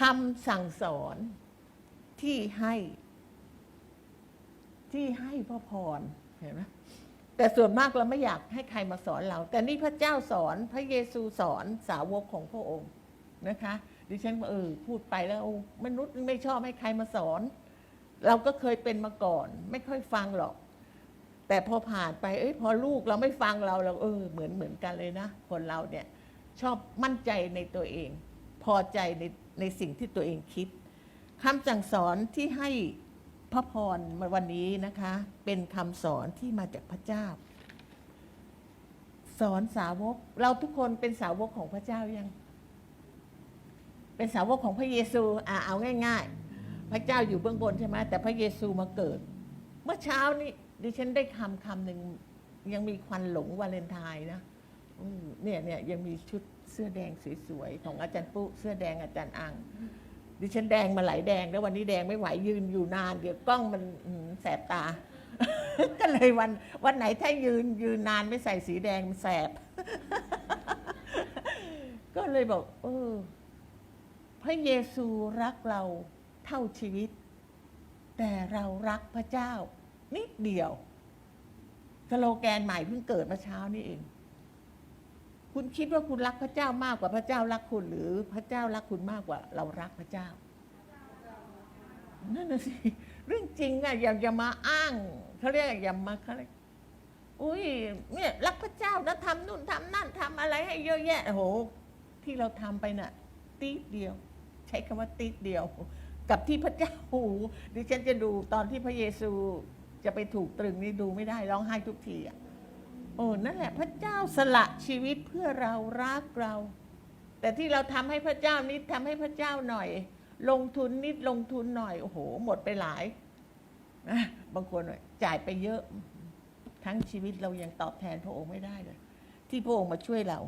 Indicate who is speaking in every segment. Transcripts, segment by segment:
Speaker 1: คำสั่งสอนที่ให้ที่ให้พระพรเห็นไหมแต่ส่วนมากเราไม่อยากให้ใครมาสอนเรา แต่นี่พระเจ้าสอนพระเยซูสอนสาวกของพระองค์นะคะ ดิฉันเออพูดไปแล้วมนุษย์ไม่ชอบให้ใครมาสอน เราก็เคยเป็นมาก่อน ไม่ค่อยฟังหรอก แต่พอผ่านไป เอ้ยพอลูกเราไม่ฟังเราเราเออเหมือนเหมือนกันเลยนะ คนเราเนี่ยชอบมั่นใจในตัวเอง พอใจใน ในสิ่งที่ตัวเองคิดคำสั่งสอนที่ให้พระพรมาวันนี้นะคะ เป็นคำสอนที่มาจากพระเจ้า สอนสาวก เราทุกคนเป็นสาวกของพระเจ้ายัง เป็นสาวกของพระเยซูอ่าเอาง่าย ๆ พระเจ้าอยู่เบื้องบนใช่ไหมแต่พระเยซูมาเกิด เมื่อเช้านี้ดิฉันได้คำคำหนึ่งยังมีควันหลงวาเลนไทน์นะเนี่ยเนี่ยยังมีชุด เสื้อแดงสวยๆของอาจารย์ปุ๊เสื้อแดงอาจารย์อังดิฉันแดงมาหลายแดงแล้ววันนี้แดงไม่ไหวยืนอยู่นาน เดี๋ยวกล้องมันแสบตา ก็เลยวันวันไหนถ้ายืนยืนนานไม่ใส่สีแดงมันแสบ ก็เลยบอก เออ พระเยซูรักเราเท่าชีวิต แต่เรารักพระเจ้า นิดเดียวสโลแกนใหม่เพิ่งเกิดเมื่อเช้านี้เอง คุณคิดว่าคุณรักพระเจ้ามากกว่าพระเจ้ารักคุณ หรือพระเจ้ารักคุณมากกว่า เรารักพระเจ้านั่นน่ะสิเรื่องจริงอะอย่าอย่ามาอ้างเขาเรียกอย่ามาเขาเรียกอุ้ยเนี่ยรักพระเจ้าแล้วทำนู่นทำนั่นทำอะไรให้เยอะแยะโอ้โหที่เราทำไปน่ะตีดเดียว ใช้คำว่าตีดเดียว กับที่พระเจ้าโอ้ดิฉันจะดูตอนที่พระเยซูจะไปถูกตรึงนี่ดูไม่ได้ร้องไห้ทุกทีอะ อ้นั่นแหละพระเจ้าสละชีวิตเพื่อเรารักเรา แต่ที่เราทำให้พระเจ้านิดทำให้พระเจ้าหน่อย ลงทุนนิดลงทุนหน่อยโอ้โห หมดไปหลายนะบางคนจ่ายไปเยอะ ทั้งชีวิตเรายังตอบแทนพระองค์ไม่ได้เลย ที่พระองค์มาช่วยเรา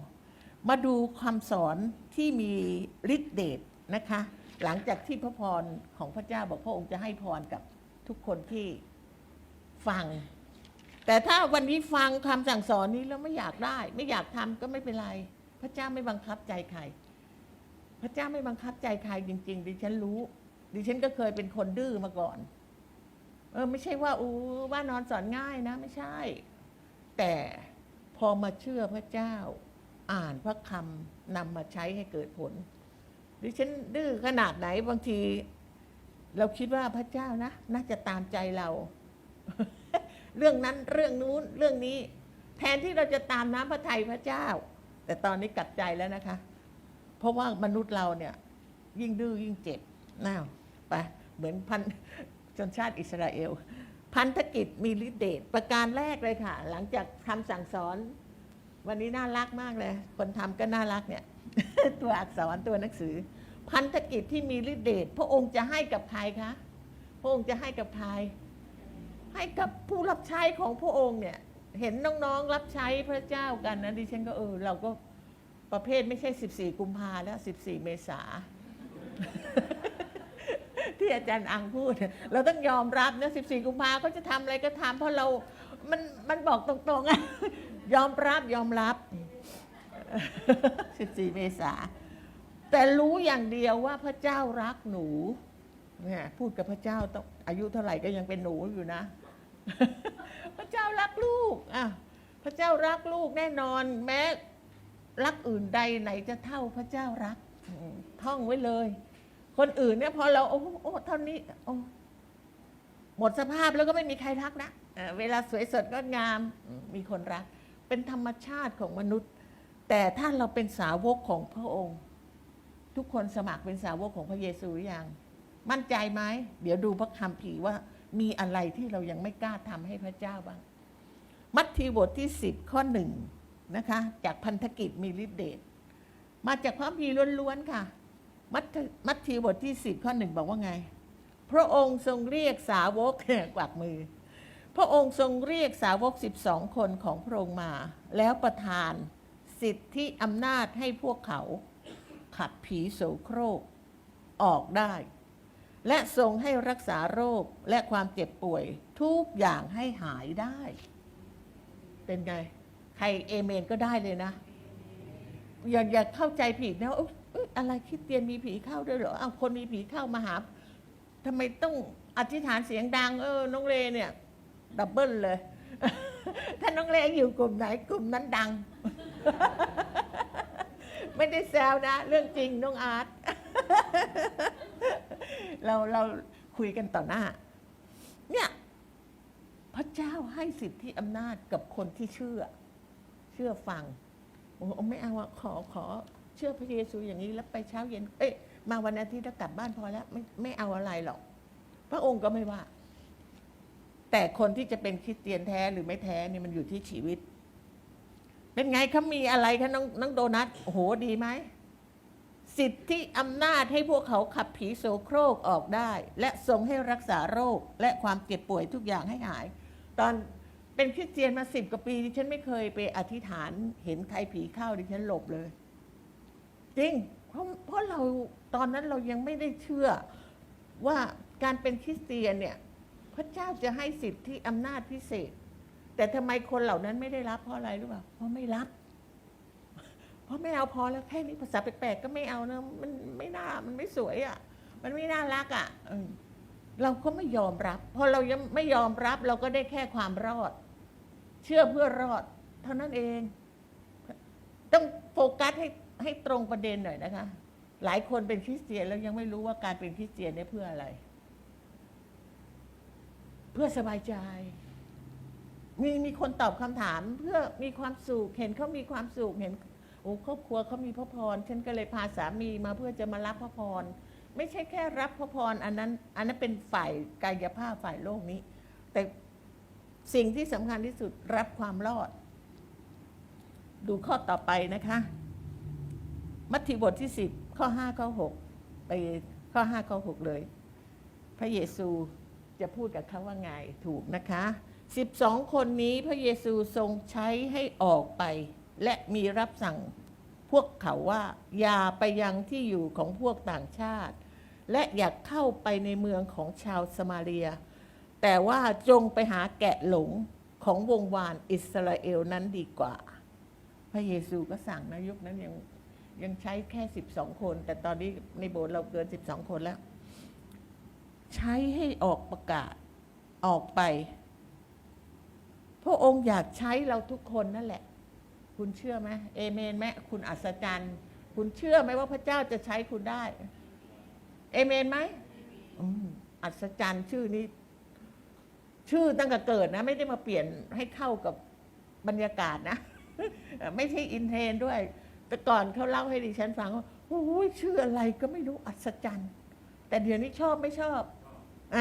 Speaker 1: มาดูคำสอนที่มีฤทธิเดชนะคะ หลังจากที่พระพรของพระเจ้าบอกพระองค์จะให้พรกับทุกคนที่ฟัง แต่ถ้าวันนี้ฟังคำสั่งสอนนี้แล้วไม่อยากได้ ไม่อยากทำก็ไม่เป็นไร พระเจ้าไม่บังคับใจใคร พระเจ้าไม่บังคับใจใครจริง ๆ ดิฉันรู้ ดิฉันก็เคยเป็นคนดื้อมาก่อน เออ ไม่ใช่ว่าอู้ว่านอนสอนง่ายนะ ไม่ใช่ แต่พอมาเชื่อพระเจ้า อ่านพระคำนำมาใช้ให้เกิดผล ดิฉันดื้อขนาดไหนบางที เราคิดว่าพระเจ้านะ น่าจะตามใจเรา เรื่องนั้นเรื่องนู้นเรื่องนี้ แทนที่เราจะตามน้ำพระทัยพระเจ้า แต่ตอนนี้กลับใจแล้วนะคะ เพราะว่ามนุษย์เราเนี่ย ยิ่งดื้อยิ่งเจ็บน่าวไปเหมือนพันชนชาติอิสราเอล พันธกิจมีฤทธิเดชประการแรกเลยค่ะ หลังจากคำสั่งสอน วันนี้น่ารักมากเลย คนทำก็น่ารักเนี่ย ตัวอักษรตัวหนังสือ พันธกิจที่มีฤทธิเดชพระองค์จะให้กับใครคะพระองค์จะให้กับใคร ให้กับผู้รับใช้ของพระองค์เนี่ย เห็นน้องๆรับใช้พระเจ้ากันนะดิฉันก็เออเราก็ประเภทไม่ใช่ 14 กุมภาแล้ว 14 เมษา ที่อาจารย์อังพูด เราต้องยอมรับนะ 14 กุมภาเขาจะทำอะไรก็ทำเพราะเรา มัน มันบอกตรงๆอะยอมรับยอมรับ 14 เมษา แต่รู้อย่างเดียวว่าพระเจ้ารักหนูเนี่ยพูดกับพระเจ้าต้องอายุเท่าไหร่ก็ยังเป็นหนูอยู่นะ พระเจ้ารักลูกอะพระเจ้ารักลูกแน่นอน แม้รักอื่นใดไหนจะเท่าพระเจ้ารักท่องไว้เลย คนอื่นเนี่ยพอเราโอ้โหโอ้เท่านี้โอ้หมดสภาพแล้วก็ไม่มีใครรักนะเวลาสวยสดงดงามมมีคนรัก เป็นธรรมชาติของมนุษย์ แต่ถ้าเราเป็นสาวกของพระองค์ ทุกคนสมัครเป็นสาวกของพระเยซูหรือยังมั่นใจไหมเดี๋ยวดูพระคัมภีร์ว่า มีอะไรที่เรายังไม่กล้าทำให้พระเจ้าบ้าง มัทธิวบทที่ 10 ข้อหนึ่งนะคะ จากพันธกิจมีฤทธิเดชมาจากพระคัมภีร์ล้วนๆค่ะมัทธมัทธิวบทที่ 10 ข้อหนึ่งบอกว่าไง พระองค์ทรงเรียกสาวกกวักมือ พระองค์ทรงเรียกสาวก 12 คนของพระองค์มา แล้วประทานสิทธิอำนาจให้พวกเขา ขับผีโสโครกออกได้ และทรงให้รักษาโรคและความเจ็บป่วยทุกอย่างให้หายได้ เป็นไง ใครเอเมนก็ได้เลยนะ อย่าอย่าเข้าใจผิดนะอะไรคิดเตียนมีผีเข้าด้วยเหรอเอาคนมีผีเข้ามาหาทำไมต้องอธิษฐานเสียงดัง เออ น้องเลเนี่ย ดับเบิลเลย ถ้าน้องเลอยู่กลุ่มไหนกลุ่มนั้นดัง ไม่ได้แซวนะ เรื่องจริงน้องอาร์ต เราเราคุยกันต่อหน้า เนี่ย พระเจ้าให้สิทธิอำนาจกับคนที่เชื่อ เชื่อฟังโอ้โหไม่เอาอะขอขอ เชื่อพระเยซูอย่างนี้แล้วไปเช้าเย็น เอ้ยมาวันอาทิตย์แล้วกลับบ้านพอแล้ว ไม่ไม่เอาอะไรหรอก พระองค์ก็ไม่ว่า แต่คนที่จะเป็นคริสเตียนแท้หรือไม่แท้นี่มันอยู่ที่ชีวิต เป็นไงเขามีอะไรคะน้องน้องโดนัทโอ้โหดีไหม สิทธิอำนาจให้พวกเขาขับผีโสโครกออกได้ และทรงให้รักษาโรคและความเจ็บป่วยทุกอย่างให้หาย ตอนเป็นคริสเตียนมาสิบกว่าปีดิฉันไม่เคยไปอธิษฐานเห็นใครผีเข้าดิฉันหลบเลย จริง เพราะเพราะเราตอนนั้นเรายังไม่ได้เชื่อว่าการเป็นคริสเตียนเนี่ย พระเจ้าจะให้สิทธิอำนาจพิเศษ แต่ทำไมคนเหล่านั้นไม่ได้รับเพราะอะไรรู้เปล่าเพราะไม่รับ พราะไม่เอาพอแล้วแค่นี้ภาษาแปลกๆก็ไม่เอานะมันไม่น่ามันไม่สวยอะ่ะ มันไม่น่ารักอะ่ะเออเราก็ไม่ยอมรับพอเรายังไม่ยอมรับเราก็ได้แค่ความรอด เชื่อเพื่อรอด เท่านั้นเอง ต้องโฟกัสให้ให้ตรงประเด็นหน่อยนะคะ หลายคนเป็นคริสเตียนแล้วยังไม่รู้ว่าการเป็นคริสเตียนเนี่ยเพื่ออะไร เพื่อสบายใจมีมีคนตอบคำถามเพื่อมีความสุขเห็นเขามีความสุขเห็น โอ้ครอบครัวเขามีพระพร ฉันก็เลยพาสามีมาเพื่อจะมารับพระพร ไม่ใช่แค่รับพระพรอันนั้น อันนั้นเป็นฝ่ายกายภาพฝ่ายโลกนี้ แต่สิ่งที่สำคัญที่สุดรับความรอด ดูข้อต่อไปนะคะ มัทธิวบทที่ 10 ข้อ 5 ข้อ 6 ไปข้อ 5 ข้อ 6 เลย พระเยซูจะพูดกับเขาว่าไงถูกนะคะ 12 คนนี้พระเยซูทรงใช้ให้ออกไป และมีรับสั่งพวกเขาว่าอย่าไปยังที่อยู่ของพวกต่างชาติ และอย่าเข้าไปในเมืองของชาวสมาเรีย แต่ว่าจงไปหาแกะหลงของวงวานอิสราเอลนั้นดีกว่า พระเยซูก็สั่งนะยุคนั้นยังยังใช้แค่ 12 คน แต่ตอนนี้ในโบสถ์เราเกิน 12 คนแล้ว ใช้ให้ออกประกาศออกไป พระองค์อยากใช้เราทุกคนนั่นแหละ คุณเชื่อไหมเอเมนไหมคุณอัศจรรย์ คุณเชื่อไหมว่าพระเจ้าจะใช้คุณได้ เอเมนไหมอัศจรรย์ชื่อนี้ ชื่อตั้งแต่เกิดนะ ไม่ได้มาเปลี่ยนให้เข้ากับบรรยากาศนะ ไม่ใช่อินเทนด้วย แต่ก่อนเขาเล่าให้ดิฉันฟังว่าโอ้ยชื่ออะไรก็ไม่รู้อัศจรรย์ แต่เดี๋ยวนี้ชอบไม่ชอบอ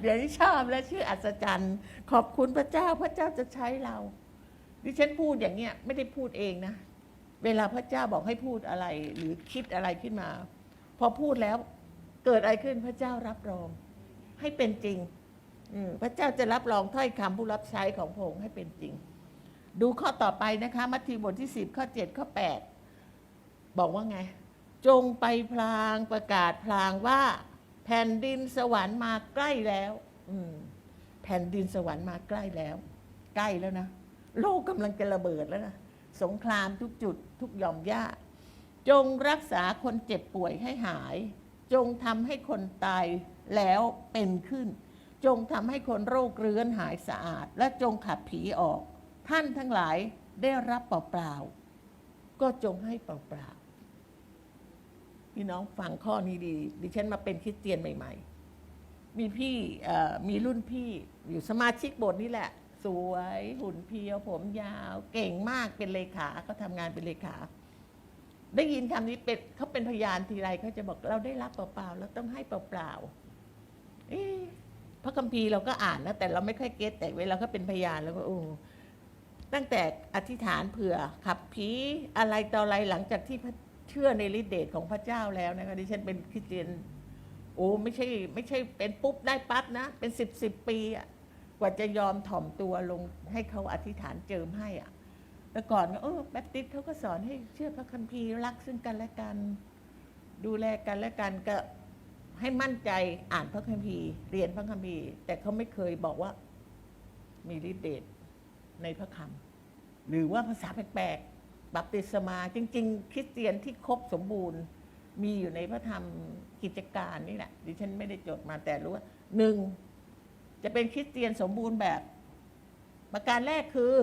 Speaker 1: เดี๋ยวนี้ชอบแล้วชื่ออัศจรรย์ ขอบคุณพระเจ้าพระเจ้าจะใช้เรา ดิฉันพูดอย่างเงี้ยไม่ได้พูดเองนะ เวลาพระเจ้าบอกให้พูดอะไร หรือคิดอะไรขึ้นมา พอพูดแล้วเกิดอะไรขึ้นพระเจ้ารับรอง ให้เป็นจริงพระเจ้าจะรับรองถ้อยคำผู้รับใช้ของพระองค์ให้เป็นจริง ดูข้อต่อไปนะคะ มัทธิวบทที่ 10 ข้อ 7 ข้อ 8 บอกว่าไง จงไปพลางประกาศพลางว่า แผ่นดินสวรรค์มาใกล้แล้วแผ่นดินสวรรค์มาใกล้แล้ว ใกล้แล้วนะ โลกกำลังจะระเบิดแล้วนะสงครามทุกจุดทุกหย่อมย่าจงรักษาคนเจ็บป่วยให้หาย จงทำให้คนตายแล้วเป็นขึ้น จงทำให้คนโรคเรื้อนหายสะอาด และจงขับผีออก ท่านทั้งหลายได้รับเปล่าๆก็จงให้เปล่าๆพี่น้องฟังข้อนี้ดี ดิฉันมาเป็นคริสเตียนใหม่ ๆ มีพี่มีรุ่นพี่อยู่สมาชิกโบสถ์นี่แหละ สวยหุ่นเพียวผมยาว เก่งมากเป็นเลขาเขาทำงานเป็นเลขา ได้ยินคำนี้เป็นเขาเป็นพยานทีไรเขาจะบอกเราได้รับเปล่าๆเราต้องให้เปล่าๆเอ๊พระคัมภีร์เราก็อ่านนะแต่เราไม่ค่อยเก็ตแต่เวลาเขาเป็นพยานแล้วก็โอ้ตั้งแต่อธิษฐานเผื่อขับผีอะไรต่ออะไรหลังจากที่เชื่อในฤทธิเดชของพระเจ้าแล้วนะคะดิฉันเป็นคริสเตียนโอ้ไม่ใช่ไม่ใช่เป็นปุ๊บได้ปั๊บนะ เป็นสิบสิบปีอะ กว่าจะยอมถ่อมตัวลงให้เขาอธิษฐานเจิมให้อะแต่ก่อนก็เออแบปติสเขาก็สอนให้เชื่อพระคัมภีร์รักซึ่งกันและกัน ดูแลกันและกันก็ให้มั่นใจอ่านพระคัมภีร์เรียนพระคัมภีร์ แต่เขาไม่เคยบอกว่ามีฤทธิเดชในพระคำหรือว่าภาษาแปลกๆบัพติศมาจริง ๆ คริสเตียนที่ครบสมบูรณ์ มีอยู่ในพระธรรมกิจการนี่แหละดิฉันไม่ได้จดมาแต่รู้ว่าหนึ่ง จะเป็นคริสเตียนสมบูรณ์แบบ ประการแรกคือ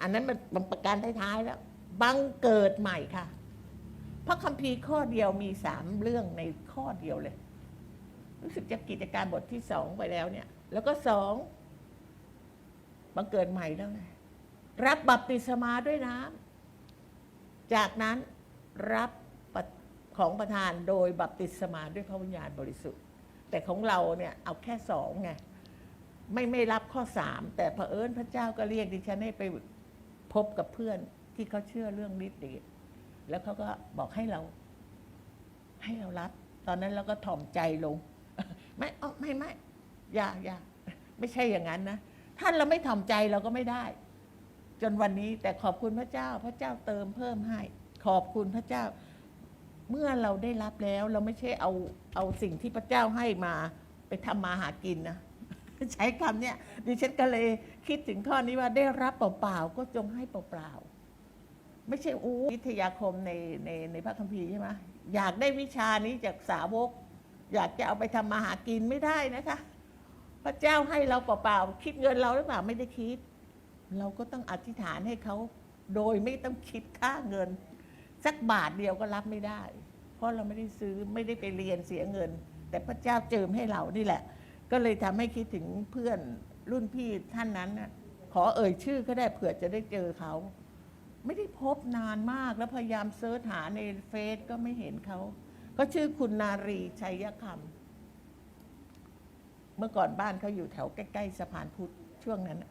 Speaker 1: อันนั้นมันมันประการท้ายๆแล้วบังเกิดใหม่ค่ะ พระคัมภีร์ข้อเดียวมีสามเรื่องในข้อเดียวเลย รู้สึกจะกิจการบทที่สองไปแล้วเนี่ย แล้วก็สองบังเกิดใหม่แล้วไงรับบัพติศมาด้วยน้ำจากนั้นรับของประทานโดยบัพติศมาด้วยพระวิญญาณบริสุทธิ์ แต่ของเราเนี่ยเอาแค่สองไงไม่ไม่รับข้อสามแต่เผอิญพระเจ้าก็เรียกดิฉันให้ไปพบกับเพื่อนที่เขาเชื่อเรื่องฤทธิ์เดชแล้วเขาก็บอกให้เรา ให้เรารับ ตอนนั้นเราก็ถ่อมใจลง ไม่อ๋อไม่ไม่อย่าอย่าไม่ใช่อย่างนั้นนะท่านเราไม่ถ่อมใจเราก็ไม่ได้ จนวันนี้แต่ขอบคุณพระเจ้า พระเจ้าเติมเพิ่มให้ ขอบคุณพระเจ้า เมื่อเราได้รับแล้วเราไม่ใช่เอาเอาสิ่งที่พระเจ้าให้มาไปทำมาหากินนะ ใช้คำเนี้ยดิฉันก็เลยคิดถึงข้อนี้ว่าได้รับเปล่าๆก็จงให้เปล่าๆไม่ใช่อู้วิทยาคมในในในพระคัมภีร์ใช่ไหมอยากได้วิชานี้จากสาวก อยากจะเอาไปทำมาหากินไม่ได้นะคะ พระเจ้าให้เราเปล่าๆคิดเงินเราหรือเปล่าไม่ได้คิด เราก็ต้องอธิษฐานให้เขาโดยไม่ต้องคิดค่าเงิน สักบาทเดียวก็รับไม่ได้ เพราะเราไม่ได้ซื้อไม่ได้ไปเรียนเสียเงิน แต่พระเจ้าเจิมให้เรานี่แหละ ก็เลยทำให้คิดถึงเพื่อนรุ่นพี่ท่านนั้นน่ะขอเอ่ยชื่อก็ได้เผื่อจะได้เจอเขา ไม่ได้พบนานมากแล้วพยายามเซิร์ชหาในเฟซก็ไม่เห็นเขาก็ชื่อคุณนารีชัยคำเมื่อก่อนบ้านเขาอยู่แถวใกล้ ๆ สะพานพุทธช่วงนั้น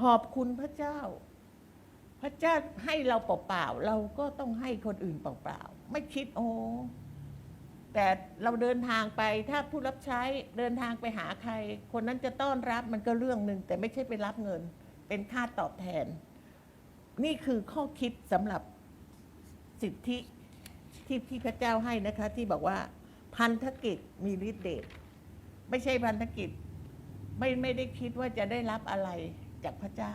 Speaker 1: ขอบคุณพระเจ้า พระเจ้าให้เราเปล่าๆเราก็ต้องให้คนอื่นเปล่าๆไม่คิดโอ้แต่เราเดินทางไปถ้าผู้รับใช้เดินทางไปหาใคร คนนั้นจะต้อนรับมันก็เรื่องหนึ่งแต่ไม่ใช่ไปรับเงิน เป็นค่าตอบแทน นี่คือข้อคิดสำหรับสิทธิที่ที่พระเจ้าให้นะคะ ที่บอกว่าพันธกิจมีฤทธิ์เดชไม่ใช่พันธกิจ ไม่ไม่ได้คิดว่าจะได้รับอะไรจากพระเจ้า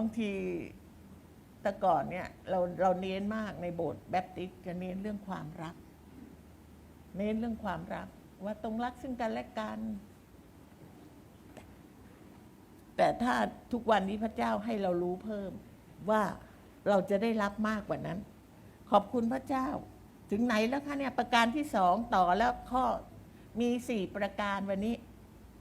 Speaker 1: บางทีแต่ก่อนเนี่ยเราเราเน้นมากในโบสถ์แบปติสจะเน้นเรื่องความรัก เน้นเรื่องความรัก ว่าต้องรักซึ่งกันและกันแต่ถ้าทุกวันนี้พระเจ้าให้เรารู้เพิ่ม ว่าเราจะได้รับมากกว่านั้น ขอบคุณพระเจ้า ถึงไหนแล้วคะเนี่ยประการที่สองต่อแล้วข้อมีสี่ประการวันนี้